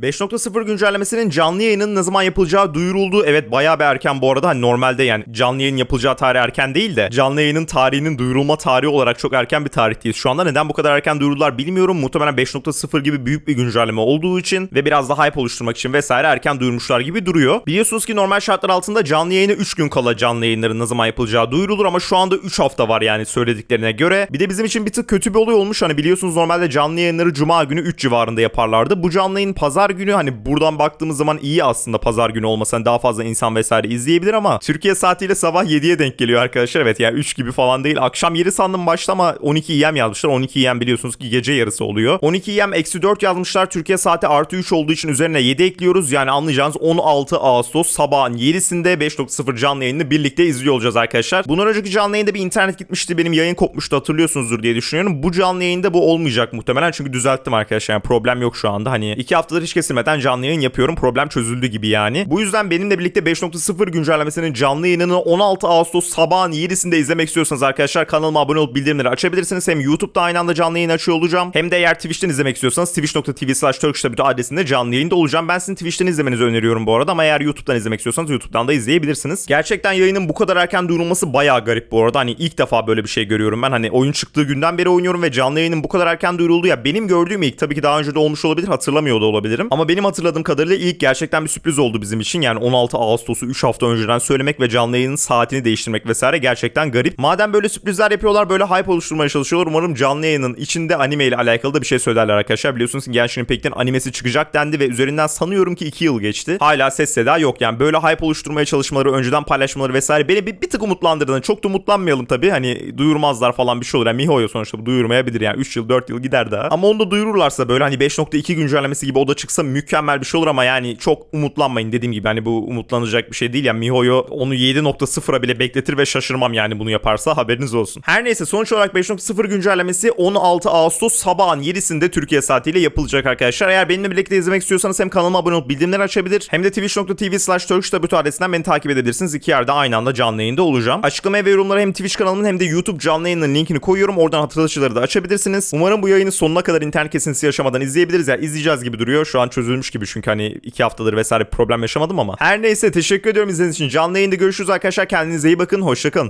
5.0 güncellemesinin canlı yayının ne zaman yapılacağı duyuruldu. Evet bayağı bir erken bu arada. Hani normalde yani canlı yayın yapılacağı tarih erken değil de canlı yayının tarihinin duyurulma tarihi olarak çok erken bir tarihteyiz. Şu anda neden bu kadar erken duyurdular bilmiyorum. Muhtemelen 5.0 gibi büyük bir güncelleme olduğu için ve biraz da hype oluşturmak için vesaire erken duyurmuşlar gibi duruyor. Biliyorsunuz ki normal şartlar altında canlı yayına 3 gün kala canlı yayınların ne zaman yapılacağı duyurulur ama şu anda 3 hafta var yani söylediklerine göre. Bir de bizim için bir tık kötü bir olay olmuş. Hani biliyorsunuz normalde canlı yayınları cuma günü 3 civarında yaparlardı. Bu canlı yayın pazar günü hani buradan baktığımız zaman iyi aslında pazar günü olmasa hani daha fazla insan vesaire izleyebilir ama Türkiye saatiyle sabah 7'ye denk geliyor arkadaşlar. Evet yani 3 gibi falan değil. Akşam 7 sandım başta ama 12 EM yazmışlar. 12 EM biliyorsunuz ki gece yarısı oluyor. 12 EM eksi 4 yazmışlar. Türkiye saati artı 3 olduğu için üzerine 7 ekliyoruz. Yani anlayacağınız 16 Ağustos sabahın 7'sinde 5.0 canlı yayını birlikte izliyor olacağız arkadaşlar. Bundan önceki canlı yayında bir internet gitmişti. Benim yayın kopmuştu hatırlıyorsunuzdur diye düşünüyorum. Bu canlı yayında bu olmayacak muhtemelen. Çünkü düzelttim arkadaşlar. Yani problem yok şu anda. Hani 2 haftadır hiç kesilmeden canlı yayın yapıyorum. Problem çözüldü gibi yani. Bu yüzden benimle birlikte 5.0 güncellemesinin canlı yayınını 16 Ağustos sabahın 7'sinde izlemek istiyorsanız arkadaşlar kanalıma abone olup bildirimleri açabilirsiniz. Hem YouTube'da aynı anda canlı yayın açıyor olacağım. Hem de eğer Twitch'ten izlemek istiyorsanız twitch.tv slash turkishtabütü adresinde canlı yayında olacağım. Ben sizin Twitch'ten izlemenizi öneriyorum bu arada ama eğer YouTube'dan izlemek istiyorsanız YouTube'dan da izleyebilirsiniz. Gerçekten yayının bu kadar erken duyurulması bayağı garip bu arada. Hani ilk defa böyle bir şey görüyorum ben. Hani oyun çıktığı günden beri oynuyorum ve canlı yayının bu kadar erken duyuruldu ya benim gördüğüm ilk tabii ki daha önce de olmuş olabilir hatırlamıyor da olabilirim. Ama benim hatırladığım kadarıyla ilk gerçekten bir sürpriz oldu bizim için. Yani 16 Ağustos'u 3 hafta önceden söylemek ve canlı yayının saatini değiştirmek vesaire gerçekten garip. Madem böyle sürprizler yapıyorlar böyle hype oluşturmaya çalışıyorlar. Umarım canlı yayının içinde anime ile alakalı da bir şey söylerler arkadaşlar. Biliyorsunuz ki Genshin Impact'in animesi çıkacak dendi ve üzerinden sanıyorum ki 2 yıl geçti. Hala ses seda yok. Yani böyle hype oluşturmaya çalışmaları, önceden paylaşmaları vesaire beni bir, bir tık umutlandırdığını. Çok da umutlanmayalım tabii. Hani duyurmazlar falan bir şey olur. Yani Mihoyo sonuçta bu duyurmayabilir yani. 3 yıl 4 yıl gider daha. Ama onu da duyururlarsa böyle hani 5.2 güncellemesi gibi o da çıksa mükemmel bir şey olur ama yani çok umutlanmayın dediğim gibi. Hani bu umutlanacak bir şey değil. Yani Mihoyo onu 7.0'a bile bekletir ve şaşırmam yani bunu yaparsa haberiniz olsun. Her neyse sonuç olarak 5.0 güncellemesi 16 Ağustos sabahın 7'sinde Türkiye saatiyle yapılacak arkadaşlar. Eğer benimle birlikte izlemek istiyorsanız hem kanalıma abone olup bildirimleri açabilir hem de twitch.tv slash turkishtabütü adresinden beni takip edebilirsiniz. İki yerde aynı anda canlı yayında olacağım. Açıklamaya ve yorumlara hem Twitch kanalımın hem de YouTube canlı yayının linkini koyuyorum. Oradan hatırlatıcıları da açabilirsiniz. Umarım bu yayını sonuna kadar internet kesintisi yaşamadan izleyebiliriz. Ya izleyeceğiz gibi duruyor. Şu an çözülmüş gibi çünkü hani iki haftadır vesaire problem yaşamadım ama. Her neyse teşekkür ediyorum izlediğiniz için. Canlı yayında görüşürüz arkadaşlar. Kendinize iyi bakın. Hoşçakalın.